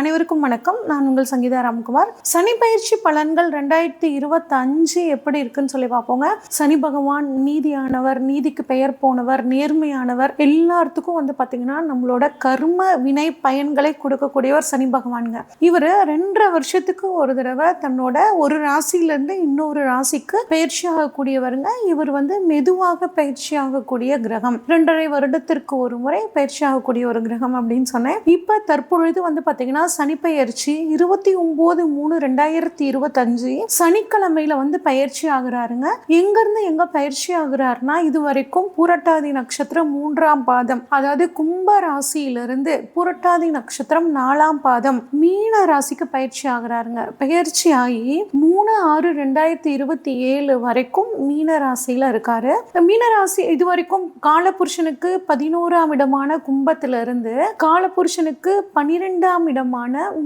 அனைவருக்கும் வணக்கம். நான் உங்கள் சங்கீதா ராம்குமார். சனி பயிற்சி பலன்கள் ரெண்டாயிரத்தி இருபத்தஞ்சு எப்படி இருக்குன்னு சொல்லி பார்ப்போங்க. சனி பகவான் நீதியானவர் நீதிக்கு பெயர் போனவர் நேர்மையானவர் எல்லாத்துக்கும் வந்து பார்த்தீங்கன்னா நம்மளோட கர்ம வினை பயன்களை கொடுக்கக்கூடியவர் சனி பகவானுங்க. இவர் ரெண்டரை வருஷத்துக்கு ஒரு தடவை தன்னோட ஒரு ராசியிலேருந்து இன்னொரு ராசிக்கு பயிற்சி ஆகக்கூடியவருங்க. இவர் வந்து மெதுவாக பயிற்சி ஆகக்கூடிய கிரகம். ரெண்டரை வருடத்திற்கு ஒரு முறை பயிற்சி ஆகக்கூடிய ஒரு கிரகம் அப்படின்னு சொன்னேன். இப்போ தற்பொழுது வந்து பார்த்தீங்கன்னா சனிப்பெயர்ச்சி இருபத்தி ஒன்பது மூணு ரெண்டாயிரத்தி இருபத்தஞ்சு சனிக்கிழமையில வந்து பயிற்சி ஆகுறாருங்க. எங்கேருந்து எங்க பயிற்சி ஆகுறாருன்னா இது வரைக்கும் பூரட்டாதி நட்சத்திரம் மூன்றாம் பாதம் அதாவது கும்ப ராசியிலிருந்து பூரட்டாதி நட்சத்திரம் நாலாம் பாதம் மீன ராசிக்கு பயிற்சி ஆகுறாருங்க. பயிற்சி ஆகி மூணு ஆறு ரெண்டாயிரத்தி இருபத்தி ஏழு வரைக்கும் மீன ராசியில இருக்காரு. மீன ராசி இது வரைக்கும் காலபுருஷனுக்கு பதினோராம் இடமான கும்பத்திலிருந்து காலபுருஷனுக்கு பன்னிரெண்டாம் இடமான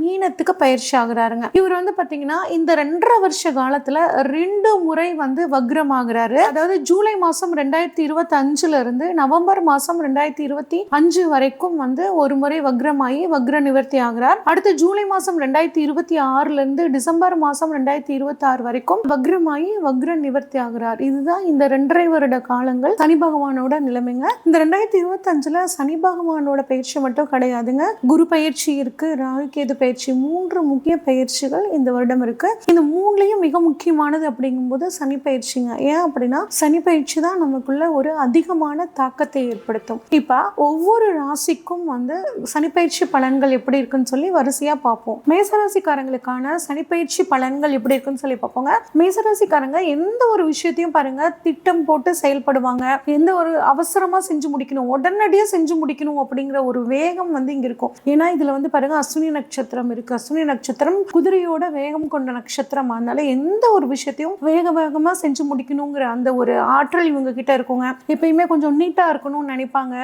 மீனத்துக்கு பயிற்சி ஆகுறாருங்க. இவர் வந்து பாத்தீங்கன்னா இந்த ரெண்டரை வருஷ காலத்துல ரெண்டு முறை வந்து வக்ரம் ஆகுறாரு அதாவது ஜூலை மாசம் ரெண்டாயிரத்தி இருபத்தி அஞ்சுல இருந்து நவம்பர் மாசம் ரெண்டாயிரத்தி இருபத்தி அஞ்சு வரைக்கும் வந்து ஒரு முறை வக்ரமாகி வக்ர நிவர்த்தி ஆகிறார். அடுத்து ஜூலை மாசம் ரெண்டாயிரத்தி இருபத்தி ஆறுல இருந்து டிசம்பர் மாசம் ரெண்டாயிரத்தி இருபத்தி ஆறு வரைக்கும் வக்ரமாகி வக்ர நிவர்த்தி ஆகிறார். இதுதான் இந்த ரெண்டரை வருட காலங்கள் சனி பகவானோட நிலைமைங்க. இந்த ரெண்டாயிரத்தி இருபத்தி அஞ்சுல சனி பகவானோட பயிற்சி மட்டும் கிடையாதுங்க. குரு பயிற்சி இருக்கு ராகுகேது பயிற்சி மூன்று முக்கிய பயிற்சிகள் இந்த வருடம் இருக்கு. இந்த மூணுலயும் மிக முக்கியமானது அப்படிங்கும்போது சனி பயிற்சிங்க. ஏன் அப்படின்னா சனி பயிற்சி தான் நமக்குள்ள ஒரு அதிகமான தாக்கத்தை ஏற்படுத்தும். இப்ப ஒவ்வொரு ராசிக்கும் வந்து சனி பயிற்சி பலன்கள் எப்படி இருக்குன்னு சொல்லி வரிசையா பார்ப்போம். மேசராசிக்காரங்களுக்கான சனி பயிற்சி பலன்கள் எப்படி இருக்குன்னு சொல்லி பார்ப்போங்க. மேசராசிக்காரங்க எந்த ஒரு விஷயத்தையும் பாருங்க திட்டம் போட்டு செயல்படுவாங்க. எந்த ஒரு அவசரமா செஞ்சு முடிக்கணும் உடனடியா செஞ்சு முடிக்கணும் அப்படிங்கிற ஒரு வேகம் வந்து இங்க இருக்கும். ஏன்னா இதுல வந்து பாருங்க அஸ்வினி நட்சத்திரம் இருக்கு. அஸ்வினி நட்சத்திரம் குதிரையோட வேகம் கொண்ட நட்சத்திரம். அதனால எந்த ஒரு விஷயத்தையும் வேக வேகமா செஞ்சு முடிக்கணுங்கிற அந்த ஒரு ஆற்றல் இவங்க கிட்ட இருக்குங்க. எப்பயுமே கொஞ்சம் நீட்டா இருக்கணும்னு நினைப்பாங்க.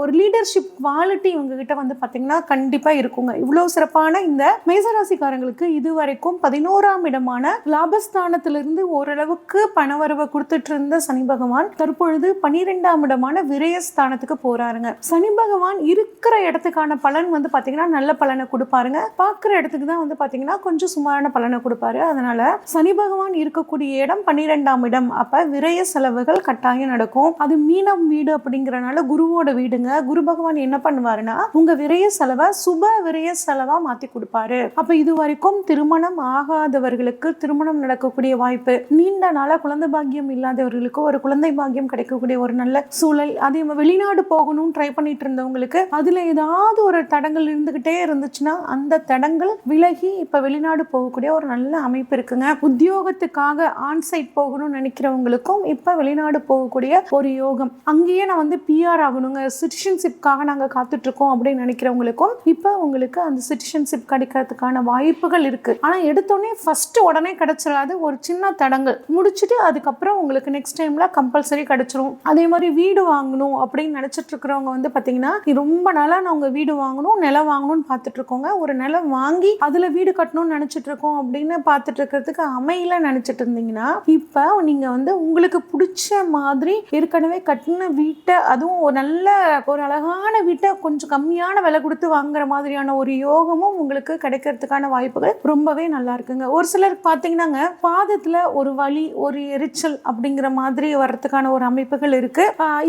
ஒரு லீடர்ஷிப் குவாலிட்டி இவங்க கிட்ட வந்து பாத்தீங்கன்னா கண்டிப்பா இருக்குங்க. இவ்வளவு சிறப்பான இந்த மேசராசிக்காரங்களுக்கு இதுவரைக்கும் பதினோராம் இடமான லாபஸ்தானத்திலிருந்து ஓரளவுக்கு பணவரவை கொடுத்துட்டு இருந்த சனி பகவான் தற்பொழுது பனிரெண்டாம் இடமான விரயஸ்தானத்துக்கு போறாருங்க. சனி பகவான் இருக்கிற இடத்துக்கான பலன் வந்து பாத்தீங்கன்னா நல்ல பலனை கொடுப்பாருங்க. பார்க்குற இடத்துக்கு தான் வந்து பார்த்தீங்கன்னா கொஞ்சம் சுமாரான பலனை கொடுப்பாரு. அதனால சனி பகவான் இருக்கக்கூடிய இடம் பன்னிரெண்டாம் இடம். அப்ப விரய செலவுகள் கட்டாயம் நடக்கும். அது மீனம் வீடு அப்படிங்கிறனால குருவோட வீடுங்க. குரு பகவான் என்ன பண்ணுவாருன்னா உங்க விரய செலவை சுப விரய செலவா மாத்தி கொடுப்பாரு. அப்ப இது வரைக்கும் திருமணம் ஆகாதவர்களுக்கு திருமணம் நடக்கக்கூடிய வாய்ப்பு நீண்ட நாளா குழந்தை பாக்கியம் இல்லாதவர்களுக்கு ஒரு குழந்தை பாக்கியம் கிடைக்கக்கூடிய ஒரு நல்ல சூழல் அதே வெளிநாடு போகணும்னு ட்ரை பண்ணிட்டு இருந்தவங்களுக்கு அதுல ஏதாவது ஒரு தடங்கள் இருந்துகிட்டே இருந்துச்சுன்னா அந்த தடங்கள் விலகி இப்போ வெளிநாடு போகக்கூடிய ஒரு நல்ல அமைப்பு இருக்குங்க. உத்தியோகத்துக்காக ஆன்சைட் போகணும்னு நினைக்கிறவங்களுக்கும் இப்போ வெளிநாடு போகக்கூடிய ஒரு யோகம். அங்கேயே நான் வந்து பிஆர் ஆகணுங்க. சிட்டிசன்ஷிப்காக நாங்கள் காத்துட்ருக்கோம் அப்படின்னு நினைக்கிறவங்களுக்கும் இப்போ உங்களுக்கு அந்த சிட்டிசன்ஷிப் கிடைக்கிறதுக்கான வாய்ப்புகள் இருக்குது ஆனால் எடுத்தோடனே ஃபஸ்ட்டு உடனே கிடச்சிடாது ஒரு சின்ன தடங்கள். முடிச்சுட்டு அதுக்கப்புறம் உங்களுக்கு நெக்ஸ்ட் டைமில் கம்பல்சரி கிடச்சிரும். அதே மாதிரி வீடு வாங்கணும் அப்படின்னு நினைச்சிட்டு இருக்கிறவங்க வந்து பார்த்தீங்கன்னா ரொம்ப நாளாக நான் உங்கள் வீடு வாங்கணும் நிலம் வாங்கணும்னு பார்த்துட்ருக்கோங்க இருக்கோங்க ஒரு நிலம் வாங்கி அதுல வீடு கட்டணும்னு நினைச்சிட்டு இருக்கோம் அப்படின்னு பார்த்துட்டு இருக்கிறதுக்கு அமையல நினைச்சிட்டு இருந்தீங்கன்னா இப்போ நீங்க வந்து உங்களுக்கு பிடிச்ச மாதிரி ஏற்கனவே கட்டின வீட்டை அதுவும் ஒரு நல்ல ஒரு அழகான வீட்டை கொஞ்சம் கம்மியான விலை கொடுத்து வாங்குற மாதிரியான ஒரு யோகமும் உங்களுக்கு கிடைக்கிறதுக்கான வாய்ப்புகள் ரொம்பவே நல்லா இருக்குங்க. ஒரு சிலருக்கு பார்த்தீங்கன்னாங்க பாதத்துல ஒரு வலி ஒரு எரிச்சல் அப்படிங்கிற மாதிரி வர்றதுக்கான ஒரு அமைப்புகள் இருக்கு.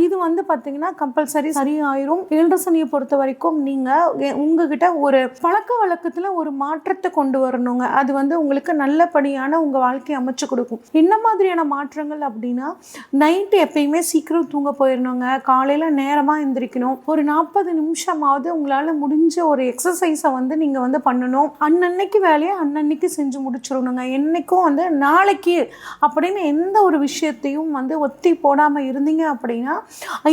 இது வந்து பார்த்தீங்கன்னா கம்பல்சரி சரியாயிரும். ஏழரை சனியை பொறுத்த வரைக்கும் நீங்க உங்ககிட்ட ஒரு பழக்க வழக்கத்தில் ஒரு மாற்றத்தை கொண்டு வரணுங்க. அது வந்து உங்களுக்கு நல்லபடியான உங்கள் வாழ்க்கையை அமைச்சு கொடுக்கும். என்ன மாதிரியான மாற்றங்கள் அப்படின்னா நைட்டு எப்பயுமே சீக்கிரம் தூங்க போயிடணுங்க காலையில் நேரமாக எந்திரிக்கணும். ஒரு நாற்பது நிமிஷமாவது உங்களால் முடிஞ்ச ஒரு எக்ஸசைஸை வந்து நீங்கள் வந்து பண்ணணும். அன்னன்னைக்கு வேலையை அன்னன்னைக்கு செஞ்சு முடிச்சிடணுங்க. என்னைக்கும் வந்து நாளைக்கு அப்படின்னு எந்த ஒரு விஷயத்தையும் வந்து ஒத்தி போடாமல் இருந்தீங்க அப்படின்னா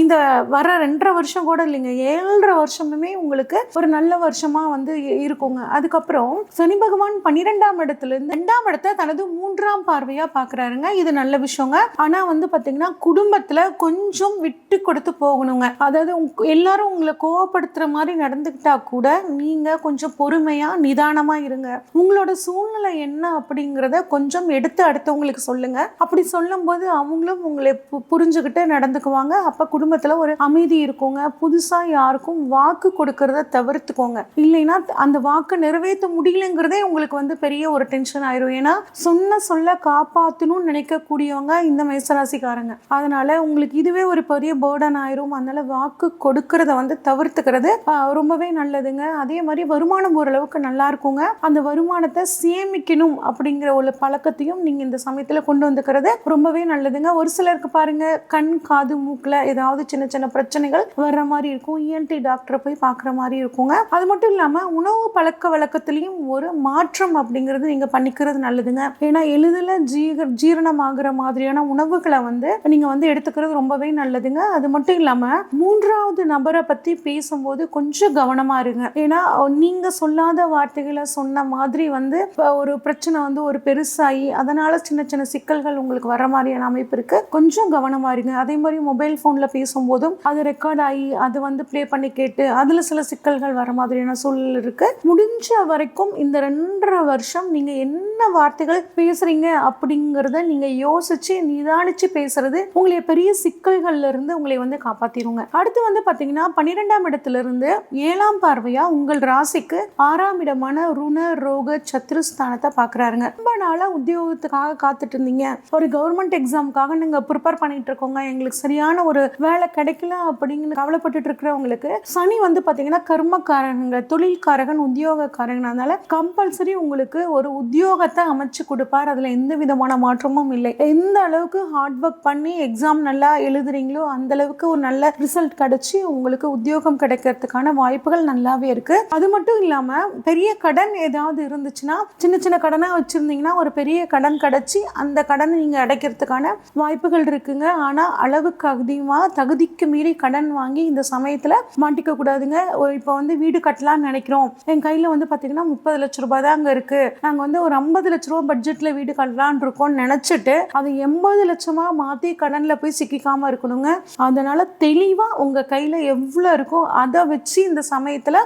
இந்த வர ரெண்டரை வருஷம் கூட இல்லைங்க. ஏழரை வருஷமுமே உங்களுக்கு ஒரு நல்ல வருஷமாக வந்து இருக்குங்க. அதுக்கப்புறம் சனி பகவான் பன்னிரெண்டாம் இடத்துல இருந்து ரெண்டாம் இடத்த தனது மூன்றாம் பார்வையா பாக்குறாருங்க. இது நல்ல விஷயங்க. ஆனா வந்து பாத்தீங்கன்னா குடும்பத்துல கொஞ்சம் விட்டு கொடுத்து போகணுங்க. அதாவது எல்லாரும் உங்களை கோவப்படுத்துற மாதிரி நடந்துக்கிட்டா கூட நீங்க கொஞ்சம் பொறுமையா நிதானமா இருங்க. உங்களோட சூழ்நிலை என்ன அப்படிங்கிறத கொஞ்சம் எடுத்து அடுத்தவங்களுக்கு சொல்லுங்க. அப்படி சொல்லும்போது அவங்களும் உங்களை பு- புரிஞ்சுக்கிட்டு நடந்துக்குவாங்க. அப்ப குடும்பத்துல ஒரு அமைதி இருக்குங்க. புதுசா யாருக்கும் வாக்கு கொடுக்கறத தவிர்த்துக்கோங்க. இல்லைன்னா அந்த வாக்கு நிறைவேற்ற முடியலங்கிறதே உங்களுக்கு வந்து பெரிய ஒரு டென்ஷன் ஆயிரும். ஏன்னா சொன்ன சொல்ல காப்பாற்றணும்னு நினைக்கக்கூடியவங்க இந்த மேசராசிக்காரங்க. அதனால உங்களுக்கு இதுவே ஒரு பெரிய பேர்டன் ஆயிரும். அதனால வாக்கு கொடுக்கறத வந்து தவிர்த்துக்கிறது ரொம்பவே நல்லதுங்க. அதே மாதிரி வருமானம் ஓரளவுக்கு நல்லா இருக்குங்க. அந்த வருமானத்தை சேமிக்கணும் அப்படிங்கிற ஒரு பழக்கத்தையும் நீங்க இந்த சமயத்தில் கொண்டு வந்துக்கிறது ரொம்பவே நல்லதுங்க. ஒரு சிலருக்கு பாருங்க கண் காது மூக்கில் ஏதாவது சின்ன சின்ன பிரச்சனைகள் வர்ற மாதிரி இருக்கும். இஎன்டி டாக்டரை போய் பார்க்குற மாதிரி இருக்குங்க. அது மட்டும் இல்லாமல் உணவு பழக்க வழக்கத்துலேயும் ஒரு மாற்றம் அப்படிங்கிறது நீங்கள் பண்ணிக்கிறது நல்லதுங்க. ஏன்னா எளிதில் ஜீக ஜீரணமாகிற மாதிரியான உணவுகளை வந்து நீங்கள் வந்து எடுத்துக்கிறது ரொம்பவே நல்லதுங்க. அது மட்டும் இல்லாமல் மூன்றாவது நபரை பற்றி பேசும்போது கொஞ்சம் கவனமாக இருங்க. ஏன்னா நீங்கள் சொல்லாத வார்த்தைகளை சொன்ன மாதிரி வந்து இப்போ ஒரு பிரச்சனை வந்து ஒரு பெருசாகி அதனால் சின்ன சின்ன சிக்கல்கள் உங்களுக்கு வர மாதிரியான அமைப்பு இருக்குது கொஞ்சம் கவனமாக இருங்க. அதே மாதிரி மொபைல் ஃபோனில் பேசும்போதும் அது ரெக்கார்ட் ஆகி அது வந்து ப்ளே பண்ணி கேட்டு அதில் சில சிக்கல்கள் வர மாதிரியான சூழல் இருக்கு. முடிஞ்ச வரைக்கும் இந்த ரெண்டரை வருஷம் நீங்க என்ன வார்த்தைகள் பேசுறீங்க அப்படிங்கிறத நீங்க யோசிச்சு நிதானிச்சு பேசுறது உங்களை பெரிய சிக்கல்கள்ல இருந்து உங்களை வந்து காப்பாத்திருங்க. அடுத்து வந்து பாத்தீங்கன்னா பன்னிரெண்டாம் இடத்துல இருந்து ஏழாம் பார்வையா உங்கள் ராசிக்கு ஆறாம் இடமான ருண ரோக சத்ருஸ்தானத்தை பாக்குறாருங்க. ரொம்ப நாளா உத்தியோகத்துக்காக காத்துட்டு இருந்தீங்க. ஒரு கவர்மெண்ட் எக்ஸாமுக்காக நீங்க ப்ரிப்பேர் பண்ணிட்டு இருக்கோங்க. எங்களுக்கு சரியான ஒரு வேலை கிடைக்கல அப்படின்னு கவலைப்பட்டுட்டு இருக்கிறவங்களுக்கு சனி வந்து பாத்தீங்கன்னா கர்மக்காரங்க தொழில்கார உத்தியோகக்காரகன் உத்தியோகக்காரங்கனால கம்பல்சரி உங்களுக்கு ஒரு உத்தியோகத்தை அமைச்சு கொடுப்பார். அதில் எந்த விதமான மாற்றமும் இல்லை. எந்த அளவுக்கு ஹார்ட் ஒர்க் பண்ணி எக்ஸாம் நல்லா எழுதுறீங்களோ அந்த அளவுக்கு ஒரு நல்ல ரிசல்ட் கிடைச்சி உங்களுக்கு உத்தியோகம் கிடைக்கிறதுக்கான வாய்ப்புகள் நல்லாவே இருக்கு. அது மட்டும் இல்லாம பெரிய கடன் ஏதாவது இருந்துச்சுன்னா சின்ன சின்ன கடனா வச்சிருந்தீங்கன்னா ஒரு பெரிய கடன் கிடைச்சி அந்த கடனை நீங்க அடைக்கிறதுக்கான வாய்ப்புகள் இருக்குங்க. ஆனா அளவுக்கு அதிகமாக தகுதிக்கு மீறி கடன் வாங்கி இந்த சமயத்துல மாட்டிக்க கூடாதுங்க. இப்போ வந்து வீடு கட்டலாம்னு நினைக்கிறோம். என் கையில் வந்து பார்த்தீங்கன்னா முப்பது லட்ச ரூபாய் தான் அங்கே இருக்குது நாங்கள் வந்து ஒரு ஐம்பது லட்ச ரூபா பட்ஜெட்டில் வீடு கட்டலான் இருக்கோம்னு நினச்சிட்டு அது எண்பது லட்சமாக மாற்றி கடனில் போய் சிக்கிக்காமல் இருக்கணுங்க. அதனால் தெளிவாக உங்கள் கையில் எவ்வளோ இருக்கோ அதை வச்சு இந்த சமயத்தில்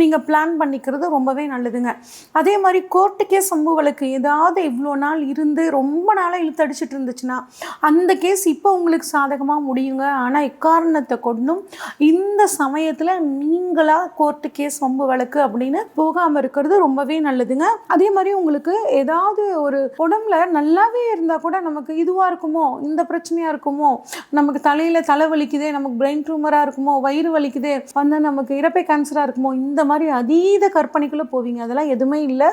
நீங்கள் பிளான் பண்ணிக்கிறது ரொம்பவே நல்லதுங்க. அதே மாதிரி கோர்ட்டு கேஸ் வழக்கு ஏதாவது இவ்வளோ நாள் இருந்து ரொம்ப நாளாக இழுத்தடிச்சிட்டு இருந்துச்சுன்னா அந்த கேஸ் இப்போ உங்களுக்கு சாதகமாக முடியுங்க. ஆனால் எக்காரணத்தை கொண்டும் இந்த சமயத்தில் நீங்களாக கோர்ட்டு கேஸ் வம்பு வழக்கு அப்படின்னு போகாமல் இருக்கிறது ரொம்பவே நல்லதுங்க. அதே மாதிரி உங்களுக்கு ஏதாவது ஒரு உடம்புல நல்லாவே இருந்தால் கூட நமக்கு இதுவாக இருக்குமோ இந்த பிரச்சனையாக இருக்குமோ நமக்கு தலையில் தலை வலிக்குதே நமக்கு பிரெயின் ட்யூமராக இருக்குமோ வயிறு வலிக்குதே வந்தால் நமக்கு இறப்பை கேன்சராக இருக்குமோ இந்த மாதிரி அதீத கற்பனைக்குள்ளே போவீங்க. அதெல்லாம் எதுவுமே இல்லை.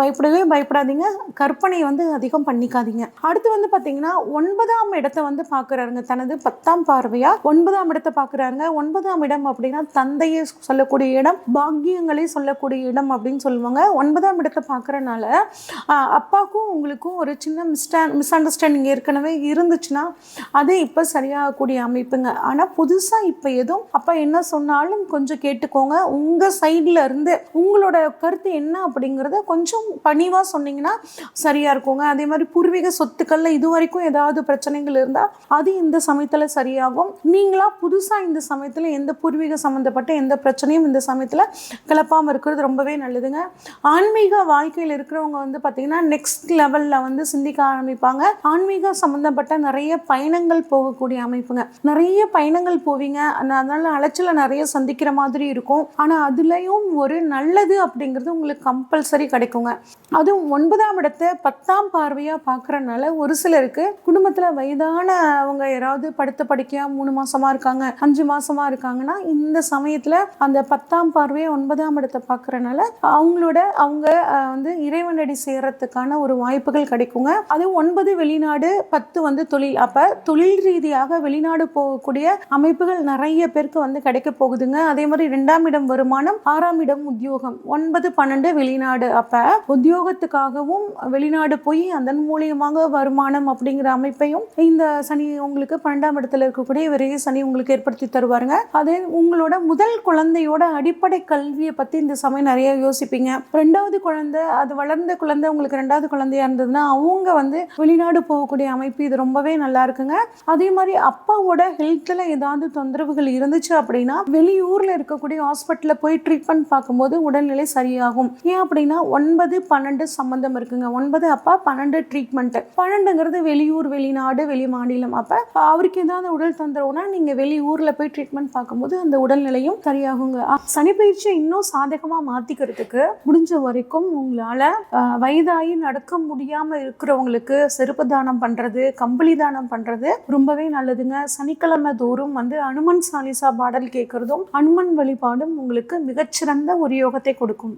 பயப்படவே பயப்படாதீங்க. கற்பனை வந்து அதிகம் பண்ணிக்காதீங்க. அடுத்து வந்து பார்த்தீங்கன்னா ஒன்பதாம் இடத்த வந்து பார்க்குறாருங்க தனது பத்தாம் பார்வையாக ஒன்பதாம் இடத்தை பார்க்குறாருங்க ஒன்பதாம் இடம் அப்படின்னா தந்தையை சொல்லக்கூடிய இடம் பாக்கியங்களை சொல்லக்கூடிய இடம் அப்படின்னு சொல்லுவாங்க. ஒன்பதாம் இடத்தை பார்க்குறனால அப்பாவுக்கும் உங்களுக்கும் ஒரு சின்ன மிஸ்டா மிஸ் அண்டர்ஸ்டாண்டிங் ஏற்கனவே இருந்துச்சுன்னா அது இப்போ சரியாகக்கூடிய அமைப்புங்க. ஆனால் புதுசாக இப்போ எதுவும் அப்பா என்ன சொன்னாலும் கொஞ்சம் கேட்டுக்கோங்க. உங்கள் சைடில் இருந்து உங்களோட கருத்து என்ன அப்படிங்கிறத கொஞ்சம் பணிவாக சொன்னீங்கன்னா சரியாக இருக்குங்க. அதே மாதிரி பூர்வீக சொத்துக்களில் இது வரைக்கும் ஏதாவது பிரச்சனைகள் இருந்தால் அது இந்த சமயத்தில் சரியாகும். நீங்களா புதுசாக இந்த சமயத்தில் எந்த பூர்வீக சம்மந்தப்பட்ட எந்த பிரச்சனையும் இந்த சமயத்தில் கிளப்பாமல் இருக்கிறது ரொம்பவே நல்லதுங்க. ஆன்மீக வாழ்க்கையில் இருக்கிறவங்க வந்து பார்த்திங்கன்னா நெக்ஸ்ட் லெவலில் வந்து சிந்திக்க ஆரம்பிப்பாங்க. ஆன்மீக சம்மந்தப்பட்ட நிறைய பயணங்கள் போகக்கூடிய அமைப்புங்க. நிறைய பயணங்கள் போவீங்க. அதனால் அதனால அலைச்சலை நிறைய சந்திக்கிற மாதிரி இருக்கும். ஆனால் அதுலேயும் ஒரு நல்லது அப்படிங்கிறது உங்களுக்கு கம்பல்சரி கிடைக்குங்க. அதுவும் ஒன்பதாம் இடத்தை பத்தாம் பார்வையாக பார்க்குறனால ஒரு சிலருக்கு குடும்பத்தில் வயதான அவங்க யாராவது படுத்த படிக்கையாக மூணு மாதமாக இருக்காங்க அஞ்சு மாதமாக இருக்காங்கன்னா இந்த சமயத்தில் அந்த பத்தாம் பார்வையை ஒன்பதாம் இடத்தை பார்க்குறனால அவங்களோட அவங்க வந்து இறைவனடி சேர்கிறதுக்கான ஒரு வாய்ப்புகள் கிடைக்குங்க. அது ஒன்பது வெளிநாடு பத்து வந்து தொழில். அப்போ தொழில் ரீதியாக வெளிநாடு போகக்கூடிய அமைப்புகள் நிறைய பேருக்கு வந்து கிடைக்க போகுதுங்க. அதே மாதிரி ரெண்டாம் இடம் வருமானம் ஆறாம் இடம் உத்தியோகம். ஒன்பது பன்னெண்டு வெளிநாடு. அப்போ உத்தியோகத்துக்காகவும் வெளிநாடு போய் அதன் மூலியமாக வருமானம் அப்படிங்கிற அமைப்பையும் இந்த சனி உங்களுக்கு பன்னெண்டாம் இடத்துல இருக்கக்கூடிய விரைய சனி உங்களுக்கு ஏற்படுத்தி தருவாருங்க. அதே உங்களோட முதல் குழந்தையோட அடிப்படை கல்வியை பற்றி பற்றி இந்த சமயம் நிறைய யோசிப்பீங்க. ரெண்டாவது குழந்தை அது வளர்ந்த குழந்தை உங்களுக்கு ரெண்டாவது குழந்தையா இருந்ததுன்னா அவங்க வந்து வெளிநாடு போகக்கூடிய அமைப்பு இது ரொம்பவே நல்லா இருக்குங்க. அதே மாதிரி அப்பாவோட ஹெல்த்தில் ஏதாவது தொந்தரவுகள் இருந்துச்சு அப்படின்னா வெளியூரில் இருக்கக்கூடிய ஹாஸ்பிட்டலில் போய் ட்ரீட்மெண்ட் பார்க்கும்போது உடல்நிலை சரியாகும். ஏன் அப்படின்னா ஒன்பது பன்னெண்டு சம்மந்தம் இருக்குங்க. ஒன்பது அப்பா பன்னெண்டு ட்ரீட்மெண்ட்டு பன்னெண்டுங்கிறது வெளியூர் வெளிநாடு வெளி மாநிலம். அப்போ அவருக்கு ஏதாவது உடல் தொந்தரவுனா நீங்கள் வெளியூரில் போய் ட்ரீட்மெண்ட் பார்க்கும்போது அந்த உடல்நிலையும் சரியாகுங்க. சனிப்பயிற்சி சனி பயிற்சி இன்னும் சாதகமாக மாற்றிக்கிறதுக்கு முடிஞ்ச வரைக்கும் உங்களால் வயதாகி நடக்க முடியாமல் இருக்கிறவங்களுக்கு செருப்பு தானம் பண்ணுறது கம்பளி தானம் பண்ணுறது ரொம்பவே நல்லதுங்க. சனிக்கிழமை தோறும் வந்து அனுமன் சாலிசா பாடல் கேட்குறதும் அனுமன் வழிபாடும் உங்களுக்கு மிகச்சிறந்த ஒரு யோகத்தை கொடுக்கும்.